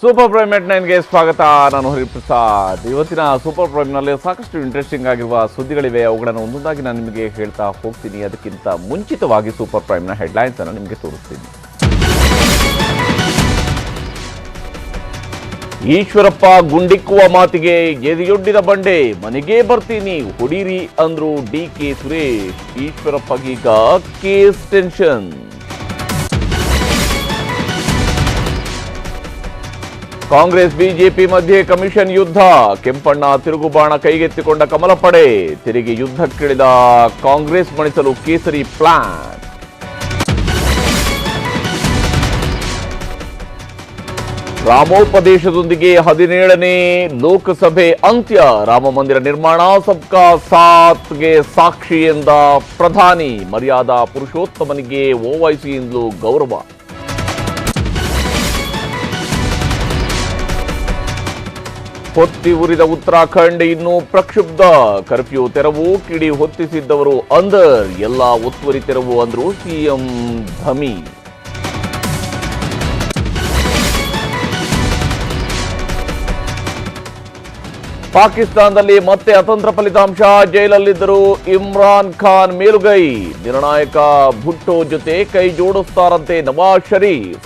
Super prime ಎಟ್ ನೈನ್ಗೆ ಸ್ವಾಗತ, ನಾನು ಹರಿಪ್ರಸಾದ್. ಇವತ್ತಿನ ಸೂಪರ್ ಪ್ರೈಮ್ನಲ್ಲಿ ಸಾಕಷ್ಟು ಇಂಟ್ರೆಸ್ಟಿಂಗ್ ಆಗಿರುವ ಸುದ್ದಿಗಳಿವೆ. ಅವುಗಳನ್ನು ಒಂದೊಂದಾಗಿ ನಾನು ನಿಮಗೆ ಹೇಳ್ತಾ ಹೋಗ್ತೀನಿ. ಅದಕ್ಕಿಂತ ಮುಂಚಿತವಾಗಿ ಸೂಪರ್ ಪ್ರೈಮ್ನ ಹೆಡ್ಲೈನ್ಸ್ ಅನ್ನು ನಿಮಗೆ ತೋರಿಸ್ತೀನಿ. ಈಶ್ವರಪ್ಪ ಗುಂಡಿಕ್ಕುವ ಮಾತಿಗೆ ಎದೆಯೊಡ್ಡಿದ ಬಂಡೆ. ಮನೆಗೆ ಬರ್ತೀನಿ, ಹೊಡೀರಿ ಅಂದ್ರು ಡಿ ಕೆ ಸುರೇಶ್. ಈಶ್ವರಪ್ಪಗೀಗ ಕೇಸ್ ಟೆನ್ಷನ್ ಕಾಂಗ್ರೆಸ್, ಬಿಜೆಪಿ ಮಧ್ಯೆ ಕಮಿಷನ್ ಯುದ್ಧ. ಕೆಂಪಣ್ಣ ತಿರುಗುಬಾಣ ಕೈಗೆತ್ತಿಕೊಂಡ ಕಮಲ ಪಡೆ. ತಿರುಗಿ ಯುದ್ಧಕ್ಕಿಳಿದ ಕಾಂಗ್ರೆಸ್ ಮಣಿಸಲು ಕೇಸರಿ ಪ್ಲಾನ್. ರಾಮೋಪದೇಶದೊಂದಿಗೆ ಹದಿನೇಳನೇ ಲೋಕಸಭೆ ಅಂತ್ಯ. ರಾಮ ಮಂದಿರ ನಿರ್ಮಾಣ ಸಬ್ಕಾ ಸಾತ್ಗೆ ಸಾಕ್ಷಿ ಎಂದ ಪ್ರಧಾನಿ. ಮರ್ಯಾದಾ ಪುರುಷೋತ್ತಮನಿಗೆ ಓವೈಸಿಯಿಂದಲೂ ಗೌರವ. ಹೊತ್ತಿ ಉರಿದ ಉತ್ತರಾಖಂಡ್ ಇನ್ನು ಪ್ರಕ್ಷುಬ್ಧ. ಕರ್ಫ್ಯೂ ತೆರವು, ಕಿಡಿ ಹೊತ್ತಿಸಿದ್ದವರು ಅಂದರ್ ಎಲ್ಲ ಒತ್ತುವರಿ ತೆರವು ಅಂದ್ರು ಸಿಎಂ ಧಮಿ ಪಾಕಿಸ್ತಾನದಲ್ಲಿ ಮತ್ತೆ ಅತಂತ್ರ ಫಲಿತಾಂಶ. ಜೈಲಲ್ಲಿದ್ದರು ಇಮ್ರಾನ್ ಖಾನ್ ಮೇಲುಗೈ. ನಿರ್ಣಾಯಕ ಭುಟ್ಟೋ ಜೊತೆ ಕೈ ಜೋಡಿಸ್ತಾರಂತೆ ನವಾಜ್ ಶರೀಫ್.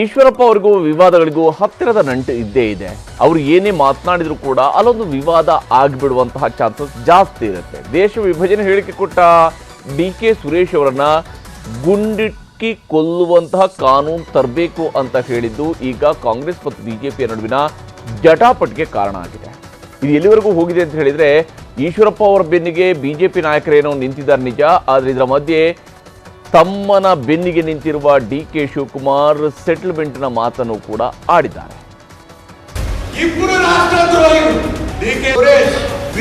ಈಶ್ವರಪ್ಪ ಅವರಿಗೂ ವಿವಾದಗಳಿಗೂ ಹತ್ತಿರದ ನಂಟು ಇದ್ದೇ ಇದೆ. ಅವರು ಏನೇ ಮಾತನಾಡಿದ್ರು ಕೂಡ ಅಲ್ಲೊಂದು ವಿವಾದ ಆಗಿಬಿಡುವಂತಹ ಚಾನ್ಸಸ್ ಜಾಸ್ತಿ ಇರುತ್ತೆ. ದೇಶ ವಿಭಜನೆ ಹೇಳಿಕೆ ಕೊಟ್ಟ ಡಿ ಕೆ ಸುರೇಶ್ ಅವರನ್ನ ಗುಂಡಿಕ್ಕಿ ಕೊಲ್ಲುವಂತಹ ಕಾನೂನು ತರಬೇಕು ಅಂತ ಹೇಳಿದ್ದು ಈಗ ಕಾಂಗ್ರೆಸ್ ಮತ್ತು ಬಿಜೆಪಿಯ ನಡುವಿನ ಜಟಾಪಟಿಗೆ ಕಾರಣ ಆಗಿದೆ. ಇದು ಎಲ್ಲಿವರೆಗೂ ಹೋಗಿದೆ ಅಂತ ಹೇಳಿದ್ರೆ ಈಶ್ವರಪ್ಪ ಅವರ ಬೆನ್ನಿಗೆ ಬಿಜೆಪಿ ನಾಯಕರೇನೋ ನಿಂತಿದ್ದಾರೆ ನಿಜ, ಆದ್ರೆ ಇದರ ಮಧ್ಯೆ ತಮ್ಮನ ಬೆನ್ನಿಗೆ ನಿಂತಿರುವ ಡಿ ಕೆ ಶಿವಕುಮಾರ್ ಸೆಟಲ್ಮೆಂಟ್ನ ಮಾತನ್ನು ಕೂಡ ಆಡಿದ್ದಾರೆ.